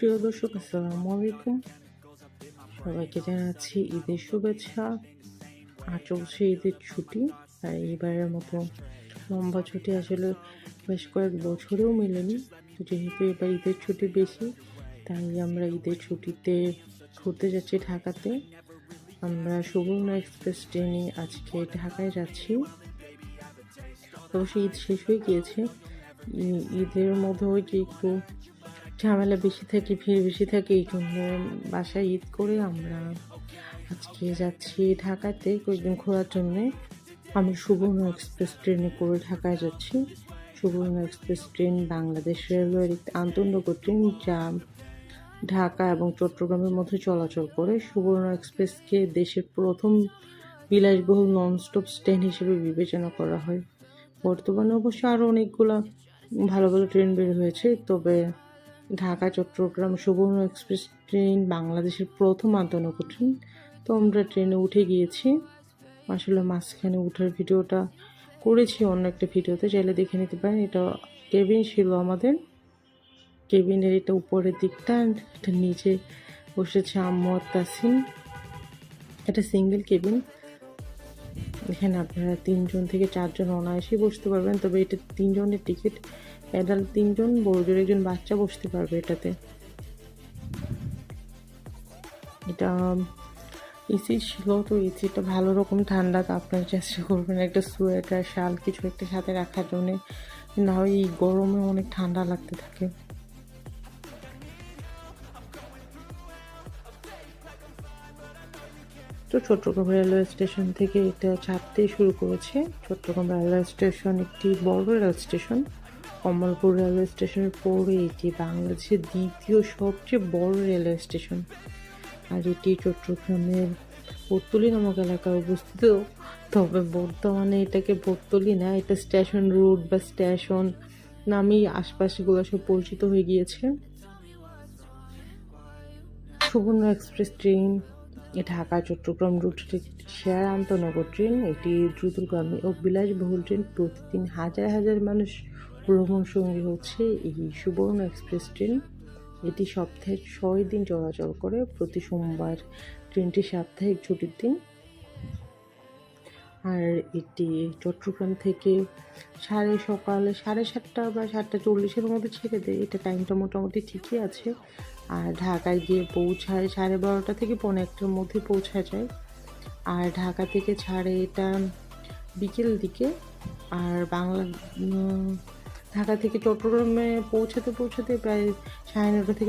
প্রিয় দর্শক, আসসালামু আলাইকুম। সবাইকে জানাচ্ছি ঈদের শুভেচ্ছা। আর চলছে ঈদের ছুটি আর এইবারের মতো লম্বা ছুটি আসলে বেশ কয়েক বছরেও মেলেনি। যেহেতু এবার ঈদের ছুটি বেশি, তাই আমরা ঈদের ছুটিতে ঘুরতে যাচ্ছি ঢাকাতে। আমরা সুবর্ণ এক্সপ্রেস ট্রেনে আজকে ঢাকায় যাচ্ছি। অবশ্য ঈদ শেষ হয়ে গিয়েছে। ঈদের মধ্যে ওই যে একটু ঝামেলা বেশি থাকে, ভিড় বেশি থাকে, এই জন্য বাসায় ঈদ করে আমরা আজকে যাচ্ছি ঢাকাতে কয়েকদিন ঘোরার জন্যে। আমি সুবর্ণ এক্সপ্রেস ট্রেনে করে ঢাকায় যাচ্ছি। সুবর্ণ এক্সপ্রেস ট্রেন বাংলাদেশ রেলওয়ের একটি আন্তনগর ট্রেন যা ঢাকা এবং চট্টগ্রামের মধ্যে চলাচল করে। সুবর্ণ এক্সপ্রেসকে দেশের প্রথম বিলাসবহুল ননস্টপ ট্রেন হিসেবে বিবেচনা করা হয়। বর্তমানে অবশ্য আরও অনেকগুলো ভালো ভালো ট্রেন বের হয়েছে, তবে ঢাকা, চট্টগ্রাম, সুবর্ণ এক্সপ্রেস ট্রেন বাংলাদেশের প্রথম আন্তনগর ট্রেন। তো আমরা ট্রেনে উঠে গিয়েছি। আসলে মাঝখানে উঠার ভিডিওটা করেছি অন্য একটা ভিডিওতে। চাইলে দেখে নিতে পারেন, এটা কেবিন ছিল আমাদের। কেবিনের এটা উপরের দিকটা, এটা নিচে বসেছে আম্মু আর তাসিম এটা সিঙ্গেল কেবিন এখানে আপনারা তিনজন থেকে চারজন অনায়াসেই বসতে পারবেন, তবে এটা তিনজনের টিকিট। অ্যাডাল্ট তিনজন বড়দের একজন বাচ্চা বসতে পারবে এটাতে। এটা এসি ছিল, তো এসিটা ভালো রকম ঠান্ডা, তো আপনারা চেষ্টা করবেন একটা সোয়েটার, শাল কিছু একটা সাথে রাখার জন্যে। না হয় এই গরমে অনেক ঠান্ডা লাগতে থাকে। তো চট্টগ্রাম রেলওয়ে স্টেশন থেকে এটা ছাড়তে শুরু করেছে। চট্টগ্রাম রেলওয়ে স্টেশন একটি বড় রেল স্টেশন কমলপুর রেলওয়ে স্টেশনের পরে এটি বাংলাদেশের দ্বিতীয় সবচেয়ে বড় রেলওয়ে স্টেশন আর এটি চট্টগ্রামের বর্তলি নামক এলাকায় অবস্থিত। তবে বর্তমানে এটাকে বর্তলি না, এটা স্টেশন রোড বা স্টেশন নামেই আশপাশগুলো সব পরিচিত হয়ে গিয়েছে। Subarna express train Dhaka, Chattogram route share আন্তনগর train এটি দ্রুতগামী ও বিলাসবহুল ট্রেন। প্রতিদিন হাজার হাজার মানুষ ভ্রমণ সঙ্গী হচ্ছে এই সুবর্ণ এক্সপ্রেস ট্রেন। এটি সপ্তাহে ছয় দিন চলাচল করে। প্রতি সোমবার ট্রেনটি সাপ্তাহিক ছুটির দিন আর এটি চট্টগ্রাম থেকে সাড়ে সকালে, সাড়ে সাতটা বা সাতটা চল্লিশের মধ্যে ছেড়ে দেয়। এটা টাইমটা মোটামুটি ঠিকই আছে। আর ঢাকায় গিয়ে পৌঁছায় সাড়ে বারোটা থেকে পৌনে একটার মধ্যে পৌঁছা যায়। আর ঢাকা থেকে ছাড়ে এটা বিকেল দিকে। আর বাংলা ঢাকা থেকে চট্টগ্রামে পৌঁছাতে পৌঁছাতে প্রায় সাড়ে নটা থেকে